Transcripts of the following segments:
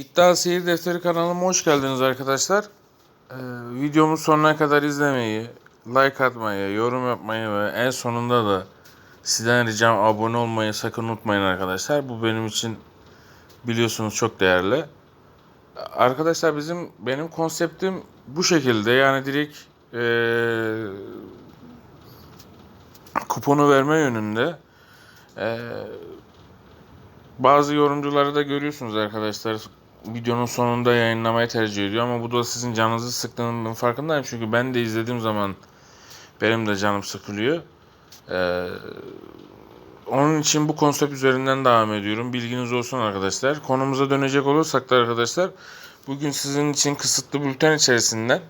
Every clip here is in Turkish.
İddia Seyir Defteri kanalıma hoş geldiniz arkadaşlar. Ee, videomu sonuna kadar izlemeyi, like atmayı, yorum yapmayı ve en sonunda da sizden ricam abone olmayı sakın unutmayın arkadaşlar. Bu benim için biliyorsunuz çok değerli. Arkadaşlar bizim benim konseptim bu şekilde yani direkt ee, kuponu verme yönünde. Ee, bazı yorumcuları da görüyorsunuz arkadaşlar. Videonun sonunda yayınlamayı tercih ediyor ama bu da sizin canınızı sıktığının farkındayım. Çünkü ben de izlediğim zaman benim de canım sıkılıyor. Ee, onun için bu konsept üzerinden devam ediyorum. Bilginiz olsun arkadaşlar. Konumuza dönecek olursak da arkadaşlar bugün sizin için kısıtlı bülten içerisinden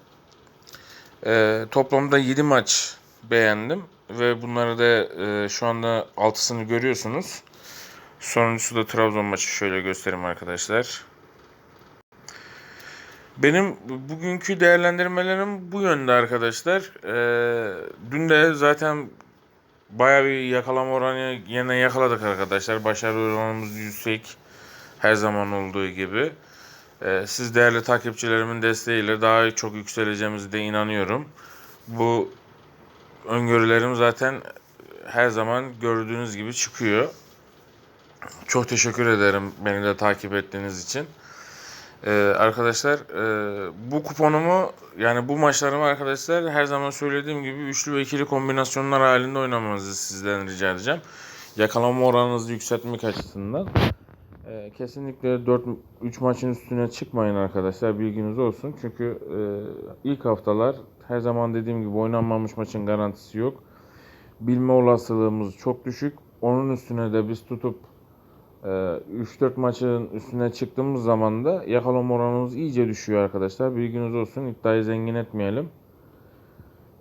e, toplamda 7 maç beğendim ve bunları da e, şu anda 6'sını görüyorsunuz. Sonuncusu da Trabzon maçı şöyle göstereyim arkadaşlar. Benim bugünkü değerlendirmelerim bu yönde arkadaşlar. Ee, dün de zaten bayağı bir yakalama oranı yine yakaladık arkadaşlar. Başarı oranımız yüksek her zaman olduğu gibi. Ee, siz değerli takipçilerimin desteğiyle daha çok yükseleceğimize de inanıyorum. Bu öngörülerim zaten her zaman gördüğünüz gibi çıkıyor. Çok teşekkür ederim beni de takip ettiğiniz için. Ee, arkadaşlar e, bu kuponumu yani bu maçlarımı arkadaşlar her zaman söylediğim gibi üçlü ve ikili kombinasyonlar halinde oynamanızı sizden rica edeceğim. Yakalama oranınızı yükseltmek açısından. Ee, kesinlikle 4 3 maçın üstüne çıkmayın arkadaşlar bilginiz olsun. Çünkü e, ilk haftalar her zaman dediğim gibi oynanmamış maçın garantisi yok. Bilme olasılığımız çok düşük. Onun üstüne de biz tutup 3-4 maçın üstüne çıktığımız zaman da yakalama oranımız iyice düşüyor arkadaşlar. Bilginiz olsun iddiayı zengin etmeyelim.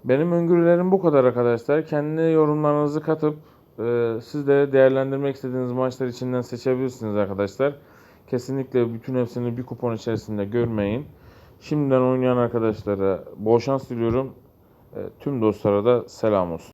Benim öngörülerim bu kadar arkadaşlar. Kendi yorumlarınızı katıp e, siz de değerlendirmek istediğiniz maçlar içinden seçebilirsiniz arkadaşlar. Kesinlikle bütün hepsini bir kupon içerisinde görmeyin. Şimdiden oynayan arkadaşlara bol şans diliyorum. E, tüm dostlara da selam olsun.